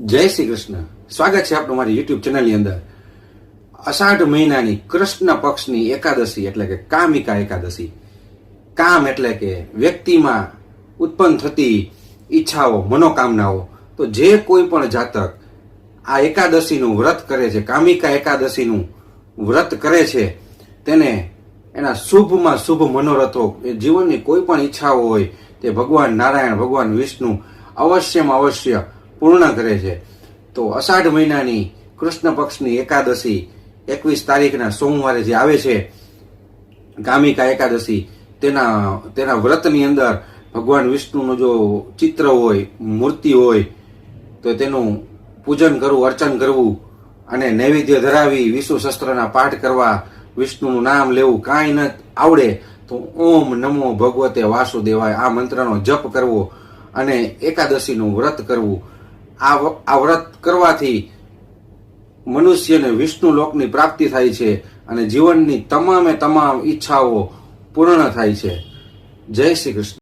જય શ્રી કૃષ્ણ. સ્વાગત છે આપનું મારી યુટ્યુબ ચેનલની અંદર. અષાઢ મહિનાની કૃષ્ણ પક્ષની એકાદશી એટલે કે કામિકા એકાદશી. કામ એટલે કે વ્યક્તિમાં ઉત્પન્ન થતી ઈચ્છાઓ, મનોકામનાઓ. તો જે કોઈ પણ જાતક આ એકાદશીનું વ્રત કરે છે, કામિકા એકાદશીનું વ્રત કરે છે, તેને એના શુભમાં શુભ મનોરથો, એ જીવનની કોઈ પણ ઈચ્છાઓ હોય, તે ભગવાન નારાયણ, ભગવાન વિષ્ણુ અવશ્યમાં અવશ્ય પૂર્ણ કરે છે. તો અષાઢ મહિનાની કૃષ્ણ પક્ષની એકાદશી એકવીસ તારીખના સોમવારે જે આવે છે કામિકા એકાદશી, તેના તેના વ્રતની અંદર ભગવાન વિષ્ણુનું જો ચિત્ર હોય, મૂર્તિ હોય, તો તેનું પૂજન કરવું, અર્ચન કરવું અને નૈવેદ્ય ધરાવી વિષ્ણુ શસ્ત્રના પાઠ કરવા, વિષ્ણુનું નામ લેવું કાંઈ ન આવડે, તો ઓમ નમો ભગવતે વાસુદેવાય આ મંત્રનો જપ કરવો અને એકાદશીનું વ્રત કરવું. આ વ્રત કરવાથી મનુષ્યને વિષ્ણુ લોકની પ્રાપ્તિ થાય છે અને જીવનની તમામે તમામ ઈચ્છાઓ પૂર્ણ થાય છે. જય શ્રી કૃષ્ણ.